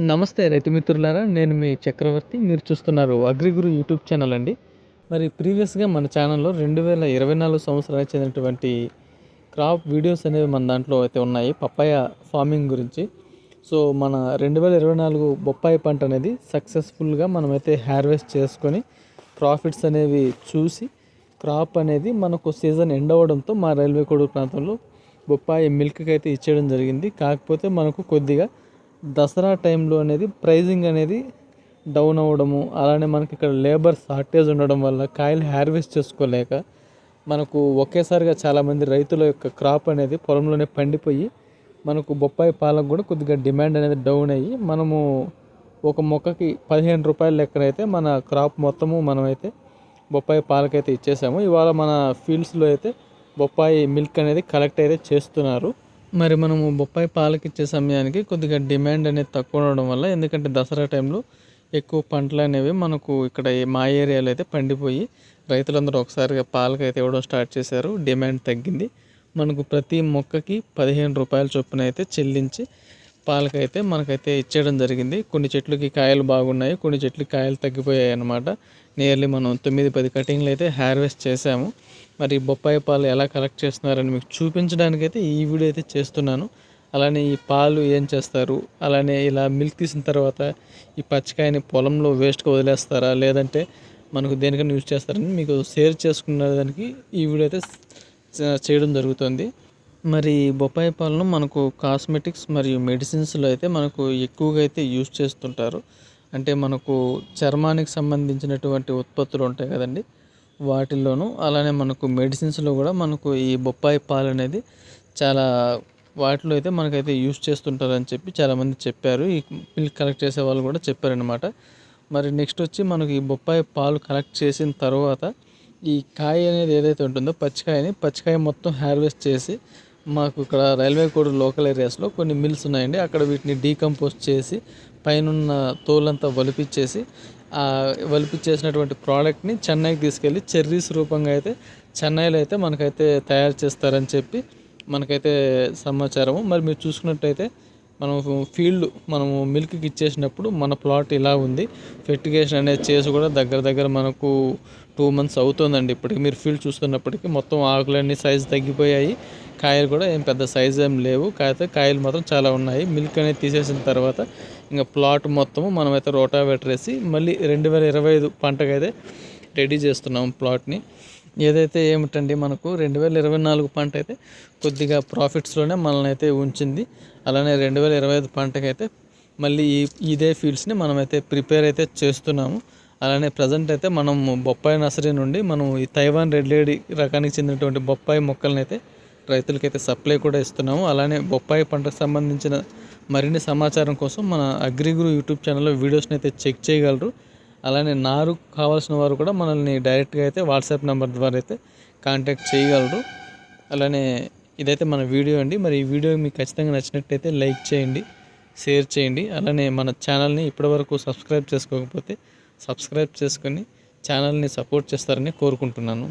నమస్తే రైతు మిత్రులారా నేను మీ చక్రవర్తి. మీరు చూస్తున్నారు అగ్రిగురు యూట్యూబ్ ఛానల్ అండి. మరి ప్రీవియస్గా మన ఛానల్లో రెండు వేల ఇరవై నాలుగు సంవత్సరానికి చెందినటువంటి క్రాప్ వీడియోస్ అనేవి మన దాంట్లో అయితే ఉన్నాయి పప్పాయ ఫార్మింగ్ గురించి. సో మన రెండు వేల ఇరవై నాలుగు బొప్పాయి పంట అనేది సక్సెస్ఫుల్గా మనమైతే హార్వెస్ట్ చేసుకొని ప్రాఫిట్స్ అనేవి చూసి క్రాప్ అనేది మనకు సీజన్ ఎండ్ అవ్వడంతో మా రైల్వే కోడూరు ప్రాంతంలో బొప్పాయి మిల్క్కి అయితే ఇచ్చేయడం జరిగింది. కాకపోతే మనకు కొద్దిగా దసరా టైంలో అనేది ప్రైజింగ్ అనేది డౌన్ అవ్వడము అలానే మనకి ఇక్కడ లేబర్ షార్టేజ్ ఉండడం వల్ల కాయలు హార్వెస్ట్ చేసుకోలేక మనకు ఒకేసారిగా చాలామంది రైతుల యొక్క క్రాప్ అనేది పొలంలోనే పండిపోయి మనకు బొప్పాయి పాలకు కూడా కొద్దిగా డిమాండ్ అనేది డౌన్ అయ్యి మనము ఒక మొక్కకి పదిహేను రూపాయల లెక్కన అయితే మన క్రాప్ మొత్తము మనమైతే బొప్పాయి పాలకైతే ఇచ్చేసాము. ఇవాళ మన ఫీల్డ్స్లో అయితే బొప్పాయి మిల్క్ అనేది కలెక్ట్ అయితే చేస్తున్నారు. మరి మనము బొప్పాయి పాలకి ఇచ్చే సమయానికి కొద్దిగా డిమాండ్ అనేది తక్కువ ఉండడం వల్ల ఎందుకంటే దసరా టైంలో ఎక్కువ పంటలు అనేవి మనకు ఇక్కడ మా ఏరియాలో అయితే పండిపోయి రైతులందరూ ఒకసారిగా పాలకైతే ఇవ్వడం స్టార్ట్ చేశారు. డిమాండ్ తగ్గింది. మనకు ప్రతి మొక్కకి పదిహేను రూపాయల చొప్పున అయితే చెల్లించి పాలకైతే మనకైతే ఇచ్చేయడం జరిగింది. కొన్ని చెట్లకి కాయలు బాగున్నాయి కొన్ని చెట్లకి కాయలు తగ్గిపోయాయి అన్నమాట. నియర్లీ మనం తొమ్మిది పది కటింగ్లు అయితే హార్వెస్ట్ చేసాము మరి బొప్పాయి పాలు ఎలా కలెక్ట్ చేస్తున్నారని మీకు చూపించడానికి అయితే ఈ వీడియో అయితే చేస్తున్నాను. అలానే ఈ పాలు ఏం చేస్తారు? అలానే ఇలా మిల్క్ తీసిన తర్వాత ఈ పచ్చికాయని పొలంలో వేస్ట్గా వదిలేస్తారా? లేదంటే మనకు దేనికైనా యూజ్ చేస్తారని మీకు షేర్ చేసుకున్న దానికి ఈ వీడియో అయితే చేయడం జరుగుతుంది. మరి బొప్పాయి పాలను మనకు కాస్మెటిక్స్ మరియు మెడిసిన్స్లో అయితే మనకు ఎక్కువగా అయితే యూజ్ చేస్తుంటారు. అంటే మనకు చర్మానికి సంబంధించినటువంటి ఉత్పత్తులు ఉంటాయి కదండి. వాటిల్లోనూ అలానే మనకు మెడిసిన్స్లో కూడా మనకు ఈ బొప్పాయి పాలు అనేది చాలా వాటిలో అయితే మనకైతే యూస్ చేస్తుంటారని చెప్పి చాలామంది చెప్పారు. ఈ మిల్క్ కలెక్ట్ చేసే వాళ్ళు కూడా చెప్పారనమాట మరి నెక్స్ట్ వచ్చి మనకు ఈ బొప్పాయి పాలు కలెక్ట్ చేసిన తర్వాత ఈ కాయ అనేది ఏదైతే ఉంటుందో పచ్చికాయని పచ్చికాయ మొత్తం హార్వెస్ట్ చేసి మాకు ఇక్కడ రైల్వే కోడ్ లోకల్ ఏరియాస్లో కొన్ని మిల్స్ ఉన్నాయండి. అక్కడ వీటిని డీకంపోజ్ చేసి పైన తోలంతా వలిపించేసి వలుపు చేసినటువంటి ప్రోడక్ట్ని చెన్నైకి తీసుకెళ్ళి చెర్రీస్ రూపంగా అయితే చెన్నైలో అయితే మనకైతే తయారు చేస్తారని చెప్పి మనకైతే సమాచారము. మరి మీరు చూసుకున్నట్టయితే మనం ఫీల్డ్ మనము మిల్క్కి ఇచ్చేసినప్పుడు మన ప్లాట్ ఇలా ఉంది. ఫెర్టిగేషన్ అనేది చేసి కూడా దగ్గర దగ్గర మనకు టూ మంత్స్ అవుతుందండి ఇప్పటికి. మీరు ఫీల్డ్ చూస్తున్నప్పటికీ మొత్తం ఆకులన్నీ సైజ్ తగ్గిపోయాయి. కాయలు కూడా ఏం పెద్ద సైజ్ ఏం లేవు. కాకపోతే కాయలు మాత్రం చాలా ఉన్నాయి. మిల్క్ అనేది తీసేసిన తర్వాత ఇంకా ప్లాట్ మొత్తము మనమైతే రోటావేటర్ వేసి మళ్ళీ రెండు వేల ఇరవై ఐదు పంటకైతే రెడీ చేస్తున్నాం ప్లాట్ని ఏదైతే ఏమిటండి మనకు రెండు వేల ఇరవై నాలుగు పంట అయితే కొద్దిగా ప్రాఫిట్స్లోనే మనల్ని అయితే ఉంచింది. అలానే రెండు వేల ఇరవై ఐదు పంటకైతే మళ్ళీ ఈ ఇదే ఫీల్డ్స్ని మనమైతే ప్రిపేర్ అయితే చేస్తున్నాము. అలానే ప్రజెంట్ అయితే మనం బొప్పాయి నర్సరీ నుండి మనం ఈ తైవాన్ రెడ్ లేడీ రకానికి చెందినటువంటి బొప్పాయి మొక్కలను అయితే రైతులకైతే సప్లై కూడా ఇస్తున్నాము. అలానే బొప్పాయి పంటకు సంబంధించిన మరిన్ని సమాచారం కోసం మన అగ్రిగురు యూట్యూబ్ ఛానల్లో వీడియోస్ని అయితే చెక్ చేయగలరు. అలానే నారు కావాల్సిన వారు కూడా మనల్ని డైరెక్ట్గా అయితే వాట్సాప్ నెంబర్ ద్వారా అయితే కాంటాక్ట్ చేయగలరు. అలానే ఇదైతే మన వీడియో అండి. మరి ఈ వీడియో మీకు ఖచ్చితంగా నచ్చినట్టయితే లైక్ చేయండి షేర్ చేయండి. అలానే మన ఛానల్ని ఇప్పటివరకు సబ్స్క్రైబ్ చేసుకోకపోతే సబ్స్క్రైబ్ చేసుకొని ఛానల్ని సపోర్ట్ చేస్తారని కోరుకుంటున్నాను.